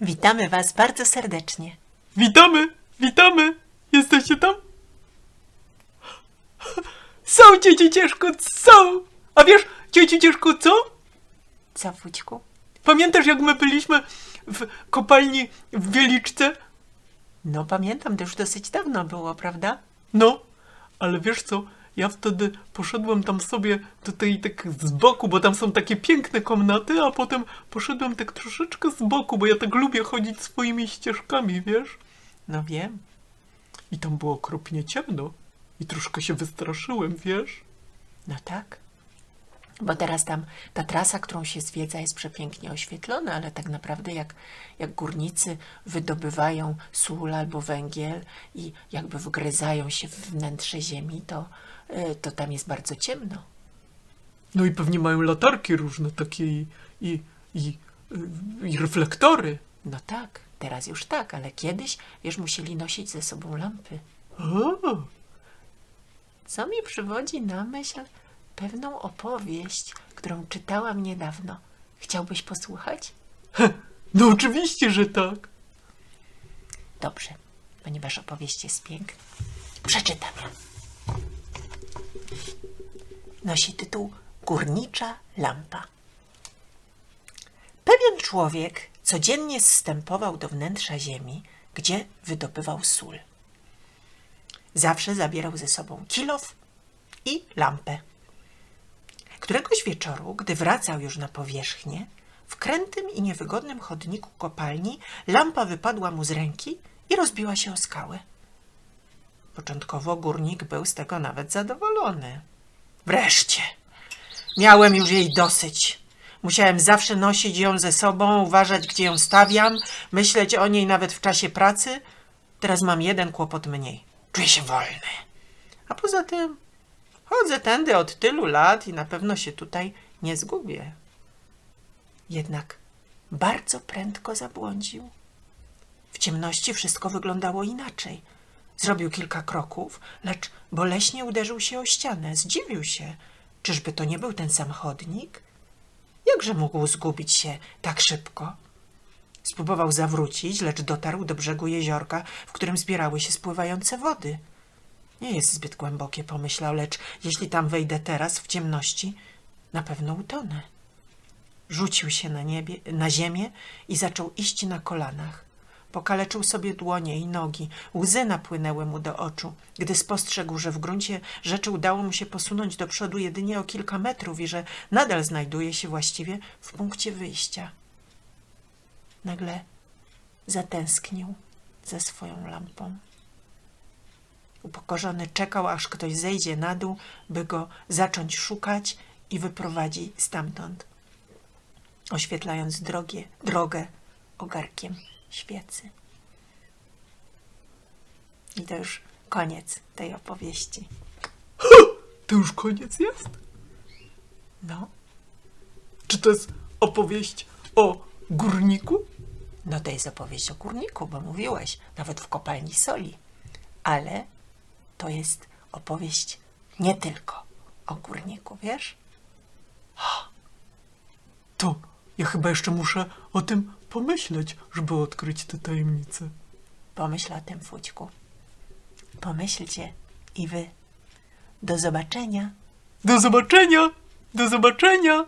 Witamy Was bardzo serdecznie. Witamy, witamy. Jesteście tam? Są, cieci ciężko, są. A wiesz, cieci ciężko, co? Co, Fućku? Pamiętasz, jak my byliśmy w kopalni w Wieliczce? No pamiętam, to już dosyć dawno było, prawda? No, ale wiesz co? Ja wtedy poszedłem tam sobie tutaj tak z boku, bo tam są takie piękne komnaty, a potem poszedłem tak troszeczkę z boku, bo ja tak lubię chodzić swoimi ścieżkami, wiesz? No wiem. I tam było okropnie ciemno. I troszkę się wystraszyłem, wiesz? No tak. Bo teraz tam ta trasa, którą się zwiedza, jest przepięknie oświetlona, ale tak naprawdę jak, jak górnicy wydobywają sól albo węgiel i jakby wgryzają się w wnętrze ziemi, to, y, to tam jest bardzo ciemno. No i pewnie mają latarki różne takie i, i, i, i reflektory. No tak, teraz już tak, ale kiedyś, wiesz, musieli nosić ze sobą lampy. A, Co mi przywodzi na myśl pewną opowieść, którą czytałam niedawno. Chciałbyś posłuchać? no oczywiście, że tak. Dobrze, ponieważ opowieść jest piękna. Przeczytam ją. Nosi tytuł Górnicza lampa. Pewien człowiek codziennie zstępował do wnętrza ziemi, gdzie wydobywał sól. Zawsze zabierał ze sobą kilof i lampę. Któregoś wieczoru, gdy wracał już na powierzchnię, w krętym i niewygodnym chodniku kopalni lampa wypadła mu z ręki i rozbiła się o skałę. Początkowo górnik był z tego nawet zadowolony. Wreszcie! Miałem już jej dosyć. Musiałem zawsze nosić ją ze sobą, uważać, gdzie ją stawiam, myśleć o niej nawet w czasie pracy. Teraz mam jeden kłopot mniej. Czuję się wolny. A poza tym chodzę tędy od tylu lat i na pewno się tutaj nie zgubię. Jednak bardzo prędko zabłądził. W ciemności wszystko wyglądało inaczej. Zrobił kilka kroków, lecz boleśnie uderzył się o ścianę. Zdziwił się. Czyżby to nie był ten sam chodnik? Jakże mógł zgubić się tak szybko? Spróbował zawrócić, lecz dotarł do brzegu jeziorka, w którym zbierały się spływające wody. Nie jest zbyt głębokie, pomyślał, lecz jeśli tam wejdę teraz w ciemności, na pewno utonę. Rzucił się na, niebie, na ziemię i zaczął iść na kolanach. Pokaleczył sobie dłonie i nogi. Łzy napłynęły mu do oczu, gdy spostrzegł, że w gruncie rzeczy udało mu się posunąć do przodu jedynie o kilka metrów i że nadal znajduje się właściwie w punkcie wyjścia. Nagle zatęsknił za swoją lampą. Upokorzony czekał, aż ktoś zejdzie na dół, by go zacząć szukać i wyprowadzi stamtąd oświetlając drogie, drogę ogarkiem świecy. I to już koniec tej opowieści. To już koniec jest? No, Czy to jest opowieść o górniku? no to jest opowieść o górniku, bo mówiłeś, nawet w kopalni soli. Ale to jest opowieść nie tylko o górniku, wiesz? To ja chyba jeszcze muszę o tym pomyśleć, żeby odkryć tę tajemnicę. Pomyśl o tym, Fućku. Pomyślcie i wy. Do zobaczenia. Do zobaczenia! Do zobaczenia!